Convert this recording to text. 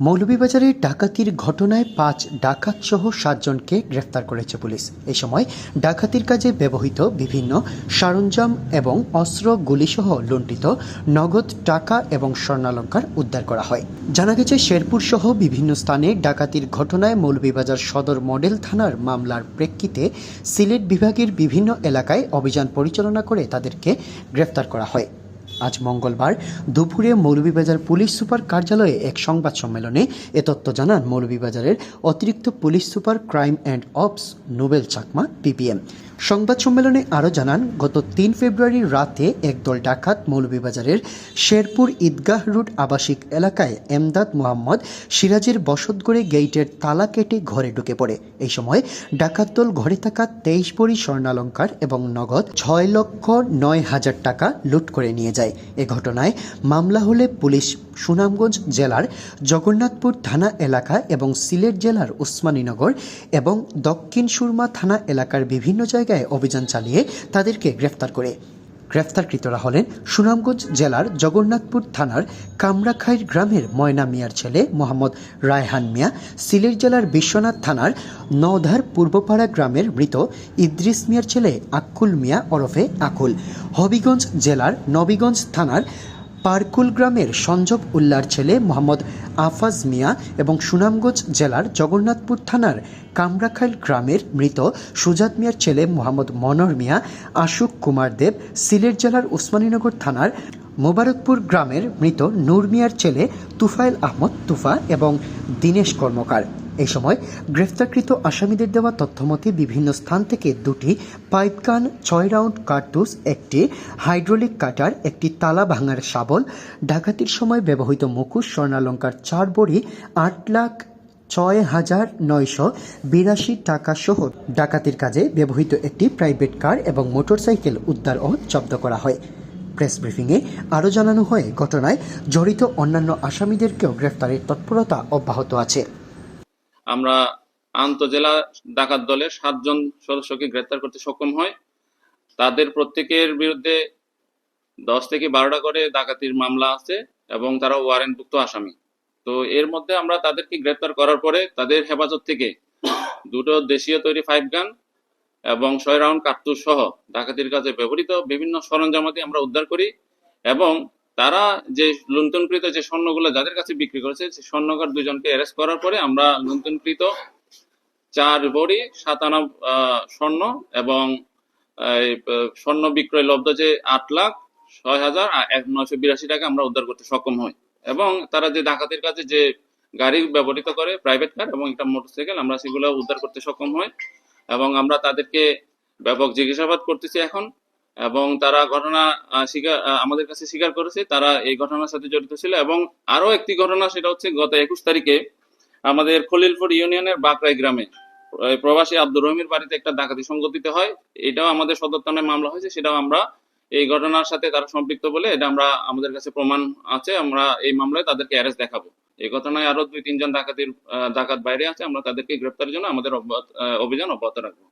মৌলভীবাজারে ডাকাতির ঘটনায় পাঁচ ডাকাত সহ সাতজনকে গ্রেফতার করেছে পুলিশ। এ সময় ডাকাতির কাজে ব্যবহৃত বিভিন্ন সরঞ্জাম এবং অস্ত্র গুলিসহ লুণ্ঠিত নগদ টাকা এবং স্বর্ণালঙ্কার উদ্ধার করা হয়। জানা গেছে, শেরপুর সহ বিভিন্ন স্থানে ডাকাতির ঘটনায় মৌলভীবাজার সদর মডেল থানার মামলার প্রেক্ষিতে সিলেট বিভাগের বিভিন্ন এলাকায় অভিযান পরিচালনা করে তাদেরকে গ্রেফতার করা হয়। আজ মঙ্গলবার দুপুরে মৌলভীবাজার পুলিশ সুপার কার্যালয়ে এক সংবাদ সম্মেলনে এ তথ্য জানান মৌলভীবাজারের অতিরিক্ত police super crime and ops Nobel Chakma, PPM. সংবাদ সম্মেলনে আরও জানান, গত তিন ফেব্রুয়ারি রাতে একদল ডাকাত মৌলভীবাজারের শেরপুর ঈদগাহ রুট আবাসিক এলাকায় এমদাদ মোহাম্মদ সিরাজের বসতগড়ে গেইটের তালা কেটে ঘরে ঢুকে পড়ে। এই সময় ডাকাত দল ঘরে থাকা তেইশ বড়ি স্বর্ণালঙ্কার এবং নগদ ছয় লক্ষ নয় হাজার টাকা লুট করে নিয়ে যায়। এ ঘটনায় মামলা হলে পুলিশ সুনামগঞ্জ জেলার জগন্নাথপুর থানা এলাকা এবং সিলেট জেলার উসমানীনগর এবং দক্ষিণ সুরমা থানা এলাকার বিভিন্ন জায়গায় অভিযান চালিয়ে তাদেরকে গ্রেফতার করে। গ্রেফতারকৃতরা হলেন সুনামগঞ্জ জেলার জগন্নাথপুর থানার কামরাখাইর গ্রামের ময়না মিয়ার ছেলে মোহাম্মদ রায়হান মিয়া, সিলেট জেলার বিশ্বনাথ থানার নওধার পূর্বপাড়া গ্রামের মৃত ইদ্রিস মিয়ার ছেলে আক্কুল মিয়া ওরফে আকুল। হবিগঞ্জ জেলার নবীগঞ্জ থানার পারকুল গ্রামের সঞ্জব উল্লার ছেলে মোহাম্মদ আফাজ মিয়া এবং সুনামগঞ্জ জেলার জগন্নাথপুর থানার কামরাখাইল গ্রামের মৃত সুজাত মিয়ার ছেলে মোহাম্মদ মনোর মিয়া, আশুক কুমার দেব, সিলেট জেলার উসমানীনগর থানার মোবারকপুর গ্রামের মৃত নূর মিয়ার ছেলে তুফাইল আহমদ তুফা এবং দীনেশ কর্মকার। এই সময় গ্রেফতারকৃত আসামিদের দেওয়া তথ্যমতে বিভিন্ন স্থান থেকে দুটি পাইপগান, ছয় রাউন্ড কার্তুস একটি হাইড্রোলিক কাটার, একটি তালা ভাঙার শাবল, ডাকাতির সময় ব্যবহৃত মুখোশ, স্বর্ণালঙ্কার চার বড়ি, আট লাখ ছয় হাজার নয়শো বিরাশি টাকা সহ ডাকাতির কাজে ব্যবহৃত একটি প্রাইভেট কার এবং মোটরসাইকেল উদ্ধার ও জব্দ করা হয়। প্রেস ব্রিফিংয়ে আরও জানানো হয়, ঘটনায় জড়িত অন্যান্য আসামিদেরকেও গ্রেফতারের তৎপরতা অব্যাহত আছে। আমরা আন্তজেলা ডাকাত দলের সাতজন সদস্যকে গ্রেপ্তার করতে সক্ষম হয়। তাদের প্রত্যেকের বিরুদ্ধে দশ থেকে বারোটা করে ডাকাতির মামলা আছে এবং তারা ওয়ারেন্টভুক্ত আসামি। তো এর মধ্যে আমরা তাদেরকে গ্রেপ্তার করার পরে তাদের হেফাজত থেকে দুটো দেশীয় তৈরি ফাইভ গান এবং ছয় রাউন্ড কার্তুজ সহ ডাকাতির কাজে ব্যবহৃত বিভিন্ন সরঞ্জামাদি আমরা উদ্ধার করি এবং তারা যে লুণ্ঠনকৃত যে স্বর্ণগুলো যাদের কাছে বিক্রি করেছে সেই স্বর্ণকার দুজনকে অ্যারেস্ট করার পরে আমরা লুণ্ঠনকৃত চার বড়ি সাতানা আহ, স্বর্ণ এবং স্বর্ণ বিক্রয় লব্ধ যে আট লাখ ছয় হাজার এক নয়শো বিরাশি টাকা আমরা উদ্ধার করতে সক্ষম হই। এবং তারা যে ডাকাতির কাজে যে গাড়ি ব্যবহৃত করে প্রাইভেট কার এবং একটা মোটরসাইকেল আমরা সেগুলো উদ্ধার করতে সক্ষম হই। এবং আমরা তাদেরকে ব্যাপক জিজ্ঞাসাবাদ করতেছি এখন। এবং তারা ঘটনা আমাদের কাছে স্বীকার করেছে, তারা এই ঘটনার সাথে জড়িত ছিল এবং আরও একটি ঘটনা সেটা হচ্ছে গত একুশ তারিখে আমাদের খলিলপুর ইউনিয়নের বাকরাই গ্রামে প্রবাসী আব্দুর রহিমের বাড়িতে একটা ডাকাতি সংগঠিত হয়। এটাও আমাদের সদর থানায় মামলা হয়েছে, সেটাও আমরা এই ঘটনার সাথে তারা সম্পৃক্ত বলে এটা আমরা আমাদের কাছে প্রমাণ আছে, আমরা এই মামলায় তাদেরকে অ্যারেস্ট দেখাবো। এই ঘটনায় আরও দুই তিনজন ডাকাতির ডাকাত বাইরে আছে, আমরা তাদেরকে গ্রেপ্তারের জন্য আমাদের অভিযান অব্যাহত রাখব।